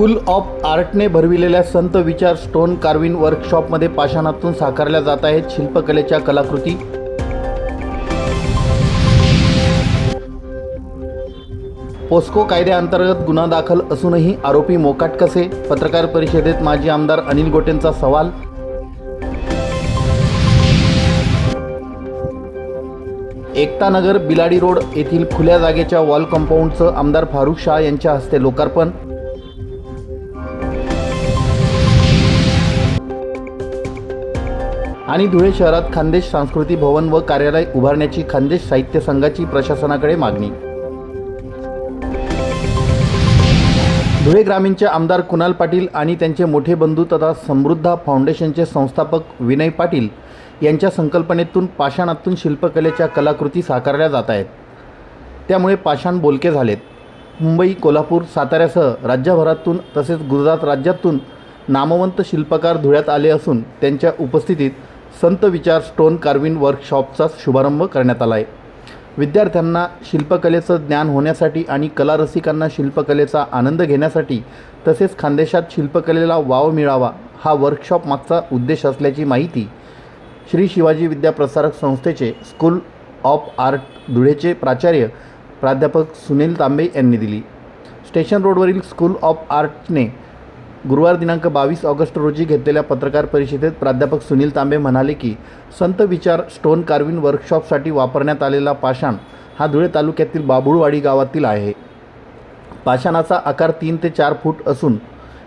School of आर्टने भरविलेल्या संत विचार stone Corvin वर्कशॉपमध्ये पाषाणातून साकारल्या जात आहेत शिल्पकलेच्या कलाकृती. पोस्को कायद्याअंतर्गत गुन्हा दाखल असूनही आरोपी मोकाट कसे? पत्रकार परिषदेत माजी आमदार अनिल गोटेंचा सवाल. एकतानगर बिलाडी रोड येथील खुल्या जागेच्या वॉल कंपाऊंडचं आमदार फारुख शाह यांच्या हस्ते लोकार्पण. आणि धुळे शहरात खानदेश सांस्कृतिक भवन व कार्यालय उभारण्याची खानदेश साहित्य संघाची प्रशासनाकडे मागणी. धुळे ग्रामीणचे आमदार कुणाल पाटील आणि त्यांचे मोठे बंधू तथा समृद्धा फाउंडेशनचे संस्थापक विनय पाटील यांच्या संकल्पनेतून पाषाणातून शिल्पकलेच्या कलाकृती साकारल्या जात आहेत. त्यामुळे पाषाण बोलके झालेत. मुंबई कोल्हापूर साताऱ्यासह राज्यभरातून तसेच गुजरात राज्यातून नामवंत शिल्पकार धुळ्यात आले असून त्यांच्या उपस्थितीत संत विचार स्टोन कार्विन वर्कशॉपचा शुभारंभ करण्यात आला आहे विद्यार्थ्यांना शिल्पकलेचं ज्ञान होण्यासाठी आणि कलारसिकांना शिल्पकलेचा आनंद घेण्यासाठी तसेच खानदेशात शिल्पकलेला वाव मिळावा हा वर्कशॉप मागचा उद्देश असल्याची माहिती श्री शिवाजी विद्याप्रसारक संस्थेचे स्कूल ऑफ आर्ट धुळेचे प्राचार्य प्राध्यापक सुनील तांबे यांनी दिली. स्टेशन रोडवरील स्कूल ऑफ आर्टने गुरुवार दिनांक बावीस ऑगस्ट रोजी घेतलेल्या पत्रकार परिषदेत प्राध्यापक सुनील तांबे म्हणाले की संत विचार स्टोन कार्विन वर्कशॉपसाठी वापरण्यात आलेला पाषाण हा धुळे तालुक्यातील बाबुळवाडी गावातील आहे. पाषाणाचा आकार तीन ते चार फूट असून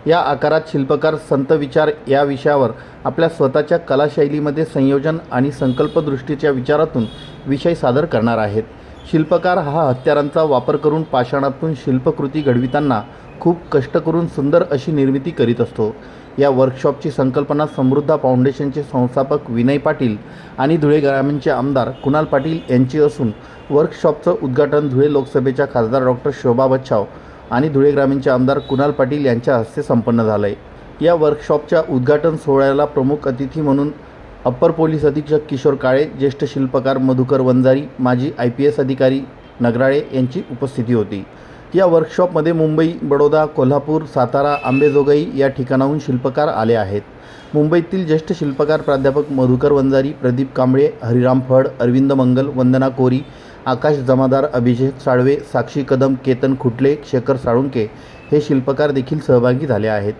या आकारात शिल्पकार संत विचार या विषयावर आपल्या स्वतःच्या कलाशैलीमध्ये संयोजन आणि संकल्पदृष्टीच्या विचारातून विषय सादर करणार आहेत. शिल्पकार हा हत्यारांचा वापर करून पाषाणातून शिल्पकृती घडविताना खूप कष्ट करून सुंदर अशी निर्मिती करीत असतो. या वर्कशॉपची संकल्पना समृद्धा फाउंडेशनचे संस्थापक विनय पाटील आणि धुळे ग्रामीणचे आमदार कुणाल पाटील यांची असून वर्कशॉपचं उद्घाटन धुळे लोकसभेच्या खासदार डॉक्टर शोभा बच्छाव आणि धुळे ग्रामीणचे आमदार कुणाल पाटील यांच्या हस्ते संपन्न झालं आहे या वर्कशॉपच्या उद्घाटन सोहळ्याला प्रमुख अतिथी म्हणून अप्पर पोलीस अधीक्षक किशोर काळे ज्येष्ठ शिल्पकार मधुकर वंजारी माजी आय पी एस अधिकारी नगराळे यांची उपस्थिती होती. या वर्कशॉपमध्ये मुंबई बडोदा कोल्हापूर सातारा आंबेजोगाई या ठिकाणाहून शिल्पकार आले आहेत. मुंबईतील ज्येष्ठ शिल्पकार प्राध्यापक मधुकर वंजारी प्रदीप कांबळे हरिराम फड अरविंद मंगल वंदना कोरी आकाश जमादार अभिषेक साळवे साक्षी कदम केतन खुटले शेखर साळुंके हे शिल्पकार देखील सहभागी झाले आहेत.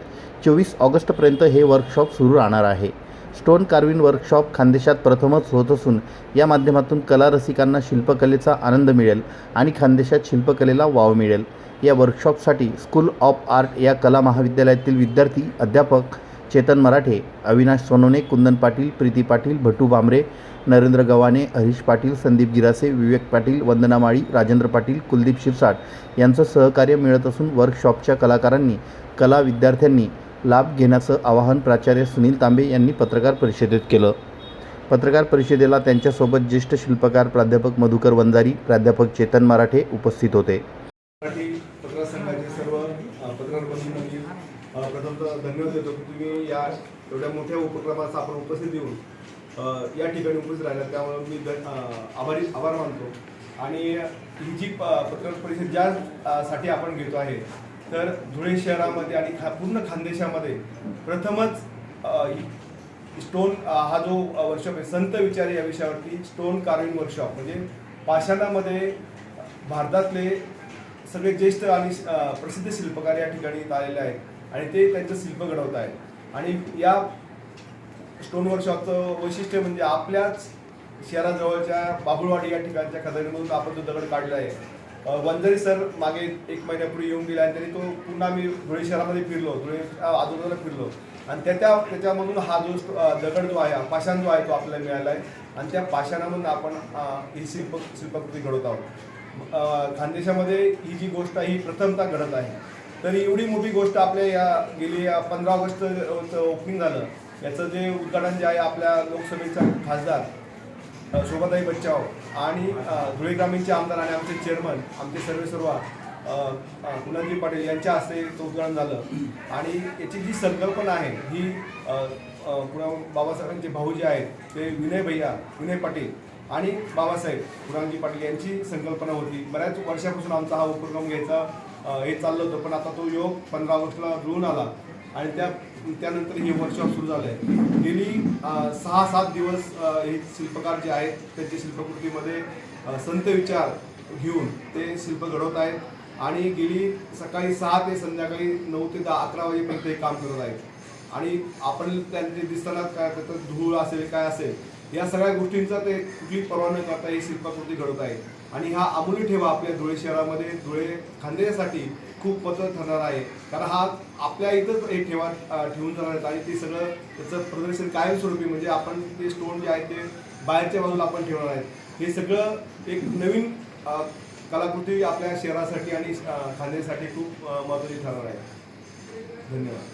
चोवीस ऑगस्टपर्यंत हे वर्कशॉप सुरू राहणार आहे. स्टोन कार्विन वर्कशॉप खानदेशात प्रथमच होत असून या माध्यमातून कला रसिकांना शिल्पकलेचा आनंद मिळेल आणि खानदेशात शिल्पकलेला वाव मिळेल. या वर्कशॉपसाठी स्कूल ऑफ आर्ट या कला महाविद्यालयातील विद्यार्थी अध्यापक चेतन मराठे अविनाश सोनवणे कुंदन पाटील प्रीती पाटील भटू भामरे नरेंद्र गव्हाणे हरीश पाटील संदीप गिरासे विवेक पाटील वंदना माळी राजेंद्र पाटील कुलदीप शिरसाट यांचं सहकार्य मिळत असून वर्कशॉपच्या कलाकारांनी कला विद्यार्थ्यांनी लाभ घेण्याचं आवाहन प्राचार्य सुनील तांबे यांनी पत्रकार परिषदेत केलं. पत्रकार परिषदेला त्यांच्यासोबत ज्येष्ठ शिल्पकार प्राध्यापक मधुकर वंजारी प्राध्यापक चेतन मराठे उपस्थित होते. पत्रकार संघाचे सर्व पत्रकार बंधूंनी प्रथमतः धन्यवाद देतो की तुम्ही या एवढ्या मोठ्या उपक्रमाचा आपण उपस्थित देऊन या ठिकाणी उपस्थित राहिला त्यामुळे मी आभारी आभार मानतो. आणि ही जी प- पत्रकार परिषद ज्यासाठी आपण घेतो आहे तर धुळे शहरामध्ये आणि खा पूर्ण खानदेशामध्ये प्रथमच स्टोन हा जो वर्कशॉप आहे संत विचार या विषयावरती स्टोन कार्विंग वर्कशॉप म्हणजे पाषाणामध्ये भारतातले सगळे ज्येष्ठ आणि प्रसिद्ध शिल्पकार या ठिकाणी आलेले आहेत आणि ते त्यांचं शिल्प घडवत आहेत. आणि या स्टोन वर्कशॉपचं वैशिष्ट्य म्हणजे आपल्याच शहराजवळच्या बाबुळवाडी या ठिकाणच्या खदानीमधून आपण तो दगड काढला आहे वंजारी सर मागे एक महिन्यापूर्वी येऊन गेला आणि त्यांनी तो पुन्हा मी धुळे शहरामध्ये फिरलो धुळे आजूबाजूला फिरलो. आणि त्याच्या त्याच्यामधून हा जो दगड जो आहे हा पाषाण जो आहे तो आपल्याला मिळाला आहे आणि त्या पाषाणामधून आपण ही शिल्प शिल्पकृती घडवत आहोत. खानदेशामध्ये ही जी गोष्ट आहे ही प्रथमता घडत आहे. तर एवढी मोठी गोष्ट आपल्या या गेली या पंधरा ऑगस्ट ओपनिंग झालं. याचं जे उद्घाटन जे आहे आपल्या लोकसभेचा खासदार शोभाताई बच्चाव आणि धुळे ग्रामीणचे आमदार आणि आमचे चेअरमन आमचे सर्वे सर्वा कुणाजी पाटील यांच्या हस्ते तो उद्घाटन झालं. आणि याची जी संकल्पना आहे ही अ, कुणा बाबासाहेबांचे भाऊ जे आहेत ते विनय भैया विनय पाटील आणि बाबासाहेब कुणाजी पाटील यांची संकल्पना होती. बऱ्याच वर्षापासून आमचा हा उपक्रम घ्यायचा हे चाललं होतं पण आता तो योग पंधरा ऑगस्टला जुळून आला. आणि त्या त्यानंतर हे वर्कशॉप सुरू झालं आहे गेली सहा सात दिवस हे शिल्पकार जे आहेत त्यांच्या शिल्पकृतीमध्ये संत विचार घेऊन ते शिल्प घडवत आहेत. आणि गेली सकाळी सहा ते संध्याकाळी नऊ ते दहा अकरा वाजेपर्यंत हे काम करत आहेत. आणि आपण त्यांचे दिसताना काय त्याचं धूळ असेल काय असेल या सगळ्या गोष्टींचा ते कुठली पर्वा न करता ही शिल्पकृती घडवत आहे आणि हा अमूल्य ठेवा आपल्या धुळे शहरामध्ये धुळे खांदेसाठी खूप मदत ठरणार आहे. कारण हा आपल्या इथंच एक ठेवा ठेवून जाणार आहेत. आणि ते सगळं त्याचं प्रदर्शन कायमस्वरूपी म्हणजे आपण ते स्टोन जे आहेत ते बाहेरच्या बाजूला आपण ठेवणार आहेत. हे सगळं एक नवीन कलाकृती आपल्या शहरासाठी आणि खाण्यासाठी खूप अं, महत्त्वाची ठरणार आहे. धन्यवाद.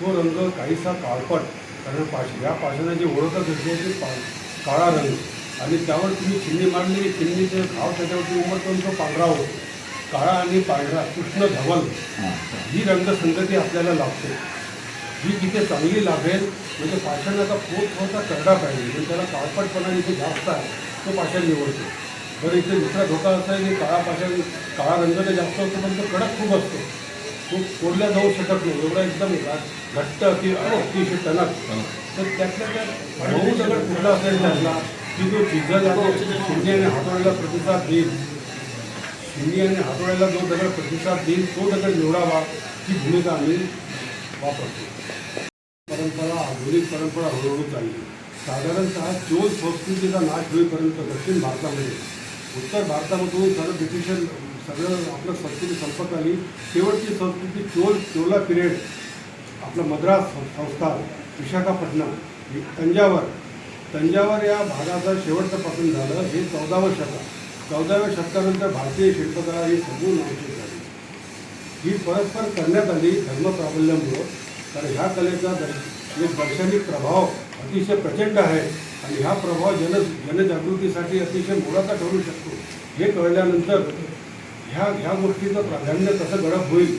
तो रंग काहीसा काळपट कारण पाश या पाषाणाची ओळखच असते ते पा काळा रंग. आणि त्यावर तुम्ही चिन्नी मांडली की चिन्नीचे भाव त्याच्यावरती उमटून तो पांढरा होतो. काळा आणि पांढरा कृष्ण धवल ही. रंगसंगती आपल्याला लाभते ही जिथे चांगली लाभेल म्हणजे पाषाणाचा पोत थोडासा करडा पाहिजे. म्हणजे त्याला काळपटपणा जिथे जास्त आहे तो पाषाण निवडतो. बरं इथे दुसरा धोका असा आहे की काळा पाषाण काळा रंग तर जास्त असतो पण तो कडक खूप असतो. तो कोरल्या जाऊ शकत नाही. एवढा एकदम घट्ट अति अतिशय टणक. तर त्यातल्या त्यात मऊ दगड कुठला असेल त्यातला की तो आहे शिंदे आणि हातोड्याला प्रतिसाद देईल. हिंदी आणि हातोड्याला जो दगड प्रतिसाद देईल तो दगड निवडावा ही भूमिका आम्ही वापरतो. परंपरा आधुनिक परंपरा हळूहळू चालली. साधारणतः चोल संस्कृतीचा नाश होईपर्यंत दक्षिण भारतामध्ये उत्तर भारतामधून सर्व ब्रिटिश सगळं आपलं संस्कृती संपत आली. शेवटची संस्कृती चोल चोला पिरियड आपलं मद्रास सं- संस्थान विशाखापट्टणम तंजावर. तंजावर या भागाचं शेवटचं पासून झालं हे चौदावं शतक. चौदाव्या शतकानंतर भारतीय शिल्पकला ही सगळी नाशिक झाली. ही परस्पर करण्यात आली धर्मप्राबल्यामुळं कारण ह्या कलेचा एक दर्शनिक प्रभाव अतिशय प्रचंड आहे आणि हा प्रभाव जन जनजागृतीसाठी अतिशय मोलाचा ठरू शकतो. हे कळल्यानंतर ह्या ह्या गोष्टीचं प्राधान्य कसं गडप होईल?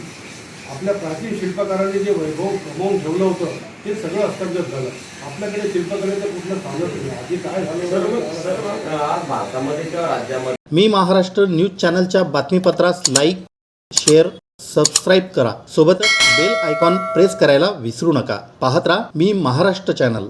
आपल्या प्राचीन शिल्पकारांनी जे वैभव कमवून ठेवलं होतं ते सगळं हस्तगत झालं. आपल्याकडे शिल्पकलेचं कुठलं सांगत नाही. आधी काय झालं सर्व आज भारतामध्ये किंवा राज्यामध्ये मी महाराष्ट्र न्यूज चॅनलच्या बातमीपत्रास लाईक शेअर सबस्क्राईब करा. सोबतच बेल आयकॉन प्रेस करायला विसरू नका. पाहत राहा मी महाराष्ट्र चॅनल.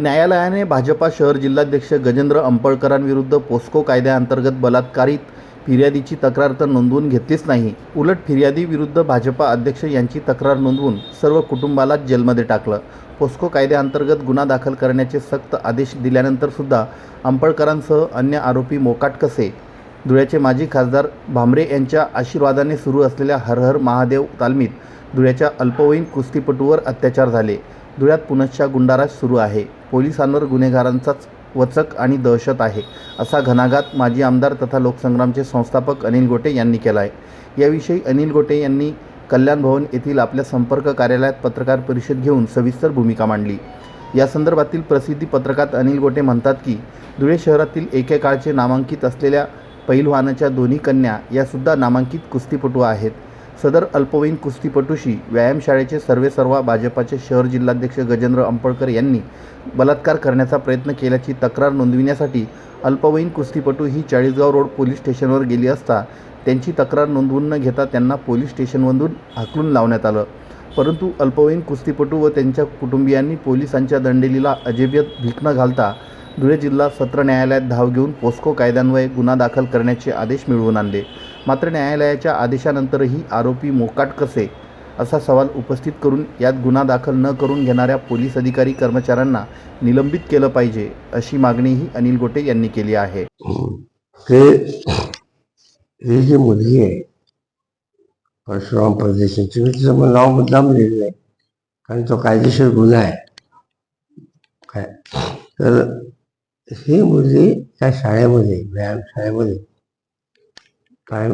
न्यायालयाने भाजपा शहर जिल्हाध्यक्ष गजेंद्र अंपळकरांविरुद्ध पोस्को कायद्याअंतर्गत बलात्कारित फिर्यादीची तक्रार तर नोंदवून घेतलीच नाही. उलट फिर्यादी विरुद्ध भाजपा अध्यक्ष यांची तक्रार नोंदवून सर्व कुटुंबाला जेलमध्ये टाकलं. पोस्को कायद्याअंतर्गत गुन्हा दाखल करण्याचे सक्त आदेश दिल्यानंतरसुद्धा अंपळकरांसह अन्य आरोपी मोकाट कसे? धुळ्याचे माजी खासदार भामरे यांच्या आशीर्वादाने सुरू असलेल्या हर हर महादेव तालमीत धुळ्याच्या अल्पवयीन कुस्तीपटूवर अत्याचार झाले. धुळ्यात पुनश्चा गुंडाराज सुरू आहे. पोलिसांवर गुन्हेगारांचाच वचक आणि दहशत आहे असा घणाघात माजी आमदार तथा लोकसंग्रामचे संस्थापक अनिल गोटे यांनी केला आहे याविषयी अनिल गोटे यांनी कल्याण भवन येथील आपल्या संपर्क कार्यालयात पत्रकार परिषद घेऊन सविस्तर भूमिका मांडली. या संदर्भातील प्रसिद्धी पत्रकात अनिल गोटे म्हणतात की धुळे शहरातील एकेकाळचे नामांकित असलेल्या पैलवानाच्या दोन्ही कन्या यासुद्धा नामांकित कुस्तीपटू आहेत. सदर अल्पवयीन कुस्तीपटूशी व्यायामशाळेचे सर्वेसर्वा भाजपाचे शहर जिल्हाध्यक्ष गजेंद्र अंपळकर यांनी बलात्कार करण्याचा प्रयत्न केल्याची तक्रार नोंदविण्यासाठी अल्पवयीन कुस्तीपटू ही चाळीसगाव रोड पोलीस स्टेशनवर गेली असता त्यांची तक्रार नोंदवून न घेता त्यांना पोलीस स्टेशनमधून हाकलून लावण्यात आलं. परंतु अल्पवयीन कुस्तीपटू व त्यांच्या कुटुंबियांनी पोलिसांच्या दंडेलीला अजेबियत भीक न घालता धुळे जिल्हा सत्र न्यायालयात धाव घेऊन पोस्को कायद्यान्वये गुन्हा दाखल करण्याचे आदेश मिळवून आणले. मात्र न्यायालयाच्या आदेशानंतरही आरोपी मोकाट कसे? असा सवाल उपस्थित करून यात गुन्हा दाखल न करून घेणाऱ्या पोलीस अधिकारी कर्मचाऱ्यांना निलंबित केलं पाहिजे अशी मागणीही अनिल गोटे यांनी केली आहे. ते ही जी मुलगी आहे परशुराम प्रदेशाची मी तिचं नाव मुद्दाम लिहिलं आहे. कारण तो कायदेशीर गुन्हा आहे. काय? तर ही मुलगी त्या शाळेमध्ये व्यायाम शाळेमध्ये. कायम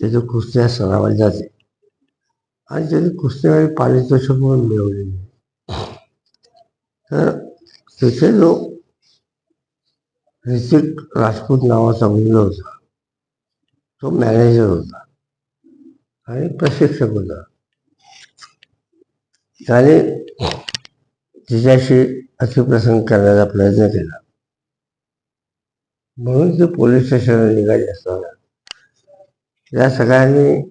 त्याच्या कुस्त्या सरावाला जाते. आणि त्याची कुस्तीवाडी पारितोषिक म्हणून मिळवलेली तर तिथे जो ऋतिक राजपूत नावाचा मुलगा होता तो मॅनेजर होता आणि प्रशिक्षक होता. त्याने तिच्याशी अतिप्रसंग करण्याचा प्रयत्न केला. म्हणून ते पोलीस स्टेशनला निघाले असताना. त्या सगळ्यांनी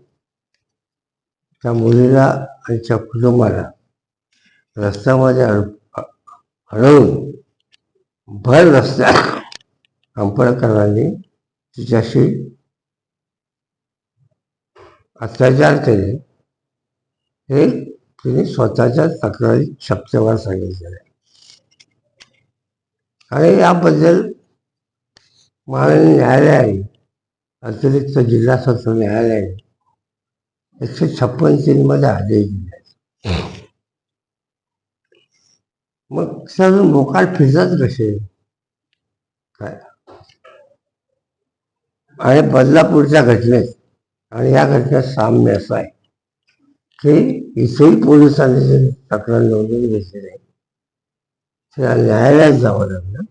त्या मुलीला आणि त्या कुटुंबाला रस्त्यामध्ये अड अडवून भर रस्त्या अंपळकरांनी तिच्याशी अत्याचार केले. हे तिने स्वतःच्या तक्रारी शब्दावर सांगितलेलं. आहे आणि याबद्दल माननीय न्यायालय अतिरिक्त जिल्हा सत्र न्यायालय एकशे छप्पन तीनमध्ये आदेश दिले मग सर्व मोकाट फिरतात कसे? काय? आणि बदलापूरच्या घटनेत आणि या घटनेत साम्य असं आहे की इथेही पोलिसांनी तक्रार नोंदवून घेतली नाही न्यायालयात जावं लागलं.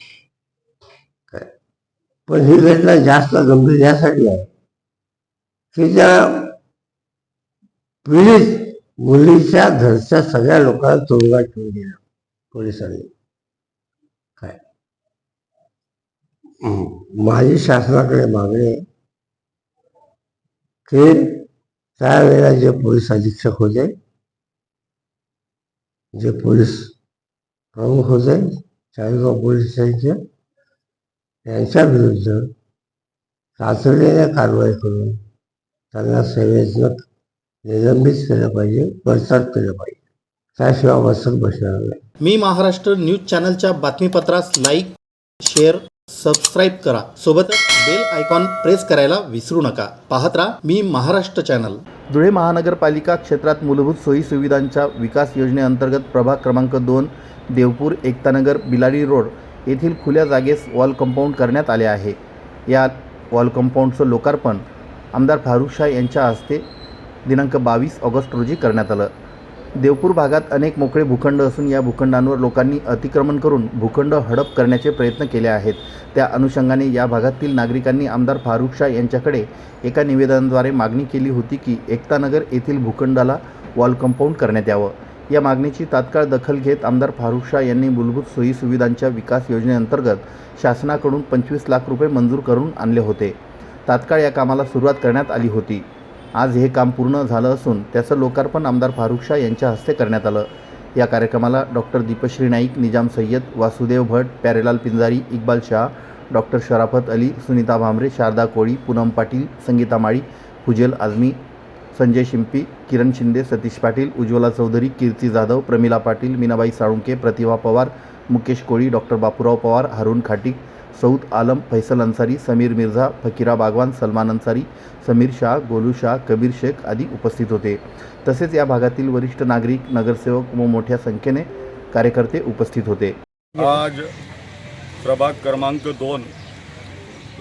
पण ही घटना जास्त गंभीर यासाठी आहे की त्या पीडित मुलीच्या घरच्या सगळ्या लोकांना तुरुंगात ठेवून दिलं पोलिसांनी. काय? माझी शासनाकडे मागणी आहे की त्यावेळेला जे पोलीस अधीक्षक होते जे पोलीस प्रमुख होते चाळीसगाव पोलीस स्टेशनचे यांच्या विरुद्ध तातडीने कारवाई करून त्यांना सेवेतनं निलंबित केलं पाहिजे बरसात केलं पाहिजे. त्याशिवाय बसत बसणार नाही. मी महाराष्ट्र न्यूज चॅनलच्या बातमीपत्रास लाईक शेअर सबस्क्राईब करा. सोबतच बेल आयकॉन प्रेस करायला विसरू नका. पाहत राहा मी महाराष्ट्र चॅनल. धुळे महानगरपालिका क्षेत्रात मूलभूत सोयी सुविधांच्या विकास योजनेअंतर्गत प्रभाग क्रमांक दोन देवपूर एकतानगर बिलाडी रोड येथील खुल्या जागेस वॉल कंपाऊंड करण्यात आले आहे. या वॉल कंपाऊंडचं लोकार्पण आमदार फारुख शाह यांच्या हस्ते दिनांक बावीस ऑगस्ट रोजी करण्यात आलं. देवपूर भागात अनेक मोकळे भूखंड असून या भूखंडांवर लोकांनी अतिक्रमण करून भूखंड हडप करण्याचे प्रयत्न केले आहेत. त्या अनुषंगाने या भागातील नागरिकांनी आमदार फारुख शाह यांच्याकडे एका निवेदनाद्वारे मागणी केली होती की एकतानगर येथील भूखंडाला वॉल कंपाऊंड करण्यात यावं. या मागणीची तात्काळ दखल घेत आमदार फारुख शाह यांनी मूलभूत सोयीसुविधांच्या विकास योजनेअंतर्गत शासनाकडून पंचवीस लाख रुपये मंजूर करून आणले होते. तात्काळ या कामाला सुरुवात करण्यात आली होती. आज हे काम पूर्ण झालं असून त्याचं लोकार्पण आमदार फारुख शाह यांच्या हस्ते करण्यात आलं. या कार्यक्रमाला doctor Deepashri Naik Nizam Sayyad Vasudev Bhat Pyarelal Pinjari Iqbal Shah doctor Sharafat Ali Sunita Bhamre Sharada Koli Poonam Patil Sangita Mali Fujel Azmi Sanjay Shimpi Kiran Shinde Satish Patil Ujjwala Chaudhari Kirti Jadhav Pramila Patil Meenabai Salunke Pratibha Pawar Mukesh Koli doctor Bapurao Pawar Harun Khatik Saud Alam Faisal Ansari Sameer Mirza Fakira Bagwan Salman Ansari Sameer Shah Golu Shah Kabir Shaikh आदी उपस्थित होते. तसेच या भागातील वरिष्ठ नागरिक नगरसेवक व मोठ्या संख्येने कार्यकर्ते उपस्थित होते. आज प्रभाग क्रमांक दोन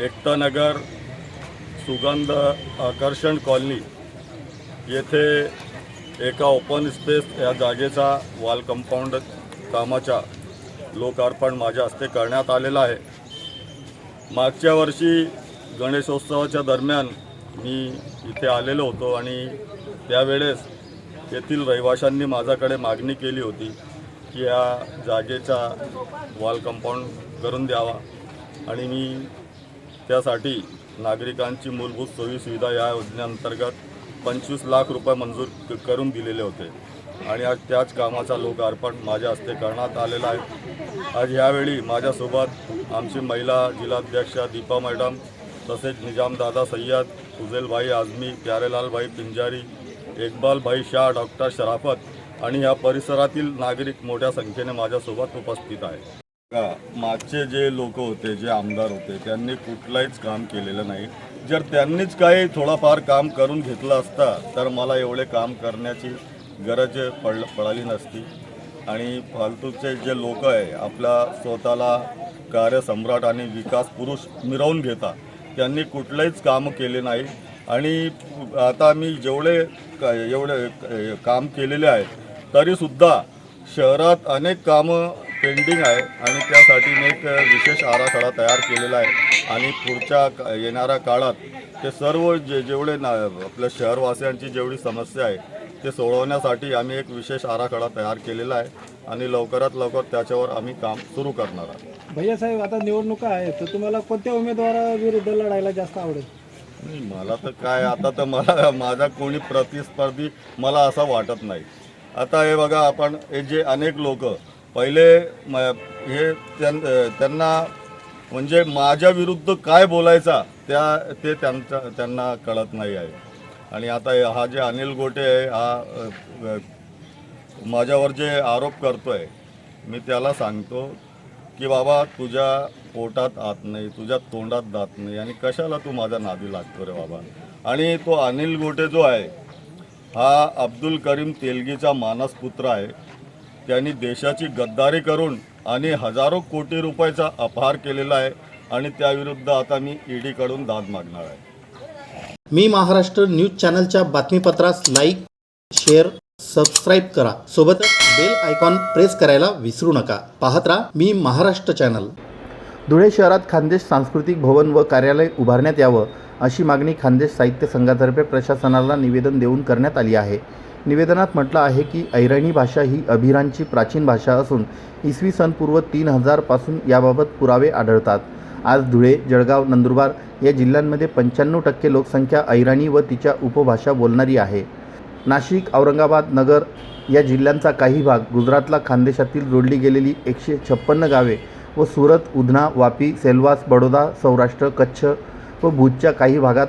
एकतानगर सुगंध आकर्षण कॉलनी येथे एका ओपन स्पेस या जागेचा वॉल कंपाऊंड कामाच्या लोकार्पण माझ्या हस्ते करण्यात आलेलं आहे. मागच्या वर्षी गणेशोत्सवाच्या दरम्यान मी इथे आलेलो होतो आणि त्यावेळेस येथील रहिवाशांनी माझ्याकडे मागणी केली होती की या जागेचा वॉल कंपाऊंड करून द्यावा आणि मी त्यासाठी नागरिकांची मूलभूत सोयी सुविधा या योजनेअंतर्गत पंचवीस लाख रुपये मंजूर करून दिलेले होते. आणि आज त्याच कामाचा लोकार्पण माझ्या हस्ते करण्यात आलेला आहे. आज यावेळी माझ्यासोबत आमची महिला जिल्हाध्यक्षा दीपा मॅडम तसेच निजामदादा सय्यद फुजेलभाई आझमी प्यारेलालभाई पिंजारी इकबालभाई शाह डॉक्टर शराफत आणि या परिसरातील नागरिक मोठ्या संख्येने माझ्यासोबत उपस्थित आहे मागचे जे लोक होते जे आमदार होते त्यांनी कुठलंहीच काम केलेलं नाही. जर त्यांनीच काही थोडंफार काम करून घेतलं असता तर मला एवढे काम करण्याची गरज पड पडाली नसती. आणि फालतूचे जे लोक आहे आपल्या स्वतःला कार्यसम्राट आणि विकास पुरुष मिरवून घेता त्यांनी कुठलेच काम केले नाही. आणि आता मी जेवढे एवढे काम केलेले आहेत तरीसुद्धा शहरात अनेक कामं पेंडिंग आहे आणि त्यासाठी मी एक विशेष आराखडा तयार केलेला आहे. आणि पुढच्या येणाऱ्या काळात ते सर्व जे जेवढे ना आपल्या शहरवासियांची जेवढी समस्या आहे ते सोडवण्यासाठी आम्ही एक विशेष आराखडा तयार केलेला आहे आणि लवकरात लवकर त्याच्यावर आम्ही काम सुरू करणार आहोत. भैया साहेब आता निवडणुका आहेत तर तुम्हाला कोणत्या उमेदवाराविरुद्ध लढायला जास्त आवडेल? नाही, मला तर काय आता तर मला माझा कोणी प्रतिस्पर्धी मला असं वाटत नाही. आता हे बघा आपण हे जे अनेक लोक पहिले म- हे त्यां- त्यांना म्हणजे माझ्या विरुद्ध काय बोलायचा त्या ते त्यांचा त्यांना कळत नाही आहे. आणि आता हा जे अनिल गोटे आहे हा माझ्यावर जे आरोप करतो आहे मी त्याला सांगतो की बाबा तुझ्या पोटात आत नाही तुझ्या तोंडात दात नाही आणि कशाला तू माझ्या नादी लागतो रे बाबा? आणि तो अनिल गोटे जो आहे हा अब्दुल करीम तेलगीचा मानसपुत्र आहे. त्यांनी देशाची गद्दारी करून आणि हजारो कोटी रुपयाचा अपहार केलेला आहे आणि त्याविरुद्ध आता मी ईडीकडून दाद मागणार आहे. मी महाराष्ट्र न्यूज चॅनलच्या बातमीपत्रास लाईक शेअर सबस्क्राईब करा. सोबतच बेल आयकॉन प्रेस करायला विसरू नका. पाहत राहा मी महाराष्ट्र चॅनल. धुळे शहरात खानदेश सांस्कृतिक भवन व कार्यालय उभारण्यात यावं अशी मागणी खानदेश साहित्य संघातर्फे प्रशासनाला निवेदन देऊन करण्यात आली आहे. निवेदनात म्हटलं आहे की ऐराणी भाषा ही अभिरांची प्राचीन भाषा असून इसवी सन पूर्व तीन हजारपासून याबाबत पुरावे आढळतात. आज धुळे जळगाव नंदुरबार या जिल्ह्यांमध्ये पंच्याण्णव टक्के लोकसंख्या ऐराणी व तिच्या उपभाषा बोलणारी आहे. नाशिक औरंगाबाद नगर या जिल्ह्यांचा काही भाग गुजरातला खानदेशातील जोडली गेलेली एकशे छप्पन्न गावे व सुरत उधना वापी सेल्वास बडोदा सौराष्ट्र कच्छ व भूजच्या काही भागात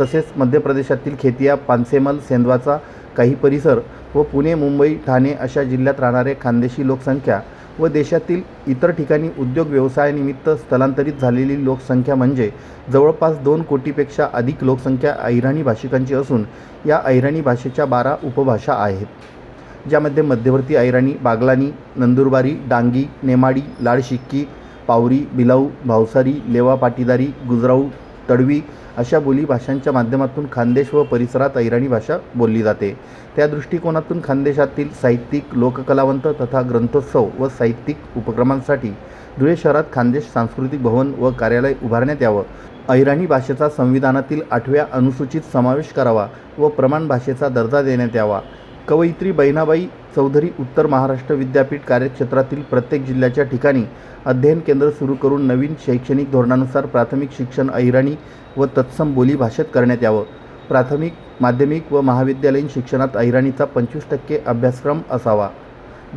तसेच मध्य प्रदेशातील खेतिया पानसेमल सेंदवाचा काही परिसर व पुणे मुंबई ठाणे अशा जिल्ह्यात राहणारे खानदेशी लोकसंख्या व देशातील इतर ठिकाणी उद्योग व्यवसायानिमित्त स्थलांतरित झालेली लोकसंख्या म्हणजे जवळपास दोन कोटीपेक्षा अधिक लोकसंख्या अहिराणी भाषिकांची असून या अहिराणी भाषेच्या बारा उपभाषा आहेत ज्यामध्ये मध्यवर्ती अहिराणी बागलानी नंदुरबारी डांगी नेमाडी लाडशिक्की पावरी बिलाऊ भावसारी लेवा पाटीदारी गुजराऊ तडवी अशा बोली भाषांच्या माध्यमातून खानदेश व परिसरात ऐराणी भाषा बोलली जाते. त्या दृष्टिकोनातून खानदेशातील साहित्यिक लोककलावंत तथा ग्रंथोत्सव व साहित्यिक उपक्रमांसाठी धुळे शहरात खानदेश सांस्कृतिक भवन व कार्यालय उभारण्यात यावं. ऐराणी भाषेचा संविधानातील आठव्या अनुसूचित समावेश करावा व प्रमाण भाषेचा दर्जा देण्यात यावा. कवयित्री बहिणाबाई चौधरी उत्तर महाराष्ट्र विद्यापीठ कार्यक्षेत्रातील प्रत्येक जिल्ह्याच्या ठिकाणी अध्ययन केंद्र सुरू करून नवीन शैक्षणिक धोरणानुसार प्राथमिक शिक्षण अहिराणी व तत्सम बोली भाषेत करण्यात यावं. प्राथमिक माध्यमिक व महाविद्यालयीन शिक्षणात अहिराणीचा पंचवीस टक्के अभ्यासक्रम असावा.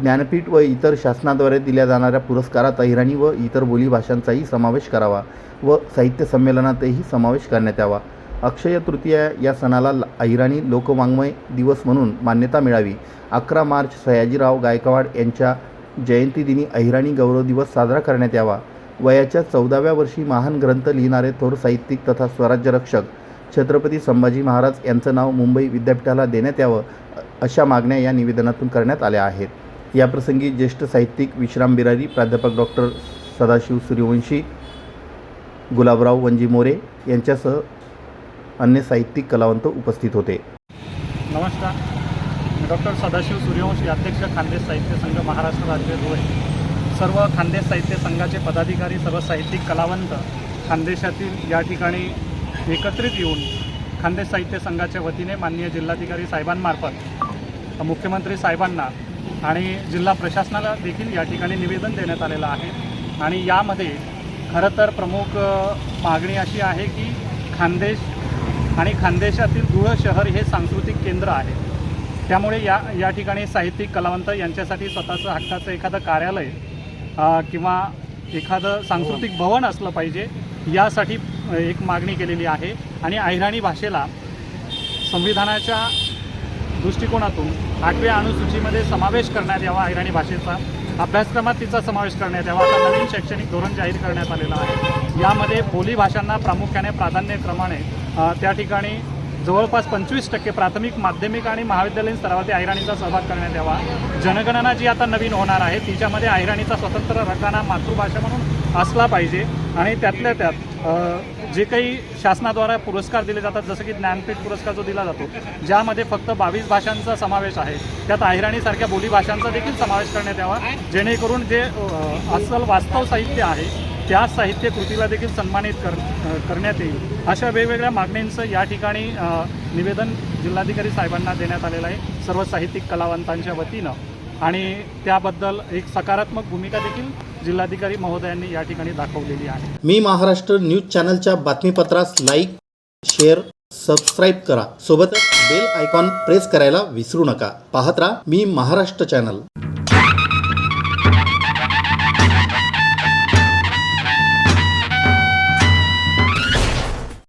ज्ञानपीठ व इतर शासनाद्वारे दिल्या जाणाऱ्या पुरस्कारात अहिराणी व इतर बोली भाषांचाही समावेश करावा व साहित्य संमेलनातही समावेश करण्यात यावा. अक्षय तृतीया या सणाला अहिराणी लोकवाङ्मय दिवस म्हणून मान्यता मिळावी. अकरा मार्च सयाजीराव गायकवाड यांच्या जयंतीदिनी अहिराणी गौरव दिवस साजरा करण्यात यावा. वयाच्या चौदाव्या वर्षी महान ग्रंथ लिहिणारे थोर साहित्यिक तथा स्वराज्यरक्षक छत्रपती संभाजी महाराज यांचं नाव मुंबई विद्यापीठाला देण्यात यावं अशा मागण्या या निवेदनातून करण्यात आल्या आहेत. याप्रसंगी ज्येष्ठ साहित्यिक विश्राम बिरारी प्राध्यापक डॉक्टर सदाशिव सूर्यवंशी गुलाबराव वंजी मोरे यांच्यासह अन्य साहित्यिक कलावंत उपस्थित होते. नमस्कार. मी डॉक्टर सदाशिव सूर्यवंशी अध्यक्ष खानदेश साहित्य संघ महाराष्ट्र राज्य धुळे. सर्व खानदेश साहित्य संघाचे पदाधिकारी सर्व साहित्यिक कलावंत खानदेशातील या ठिकाणी एकत्रित येऊन खानदेश साहित्य संघाच्या वतीने माननीय जिल्हाधिकारी साहेबांमार्फत मुख्यमंत्री साहेबांना आणि जिल्हा प्रशासनाला देखील या ठिकाणी निवेदन देण्यात आलेलं आहे. आणि यामध्ये खरं तर प्रमुख मागणी अशी आहे की खानदेश आणि खानदेशातील धुळं शहर हे सांस्कृतिक केंद्र आहे. त्यामुळे या या ठिकाणी साहित्यिक कलावंत यांच्यासाठी स्वतःचं हक्काचं एखादं कार्यालय किंवा एखादं सांस्कृतिक भवन असलं पाहिजे यासाठी एक मागणी केलेली आहे. आणि अहिराणी भाषेला संविधानाच्या दृष्टिकोनातून आठव्या अनुसूचीमध्ये समावेश करण्यात यावा अहिराणी भाषेचा अभ्यासक्रमात तिचा समावेश करण्यात यावा आता नवीन शैक्षणिक धोरण जाहीर करण्यात आलेलं आहे. यामध्ये बोली भाषांना प्रामुख्याने प्राधान्यक्रमाने त्या ठिकाणी जवळपास पंचवीस टक्के प्राथमिक माध्यमिक आणि महाविद्यालयीन स्तरावरती अहिराणीचा सहभाग करण्यात यावा. जनगणना जी आता नवीन होणार आहे तिच्यामध्ये अहिराणीचा स्वतंत्र रकाना मातृभाषा म्हणून असला पाहिजे आणि त्यातल्या त्यात जे काही शासनाद्वारा पुरस्कार दिले जातात जसं की ज्ञानपीठ पुरस्कार जो दिला जातो ज्यामध्ये फक्त बावीस भाषांचा समावेश आहे. त्यात अहिराणीसारख्या बोलीभाषांचा देखील समावेश करण्यात यावा जेणेकरून जे असल अस्सल वास्तव साहित्य आहे त्या साहित्य कृतीला देखील सन्मानित कर करण्यात येईल अशा वेगवेगळ्या मागण्यांचं या ठिकाणी निवेदन जिल्हाधिकारी साहेबांना देण्यात आलेलं आहे सर्व साहित्यिक कलावंतांच्या वतीनं. आणि त्याबद्दल एक सकारात्मक भूमिका देखील जिल्हाधिकारी महोदयांनी या ठिकाणी दाखवलेली आहे. मी महाराष्ट्र न्यूज चॅनलच्या बातमीपत्रास लाईक शेअर सबस्क्राईब करा. सोबतच बेल आयकॉन प्रेस करायला विसरू नका. पाहत राहा मी महाराष्ट्र चॅनल.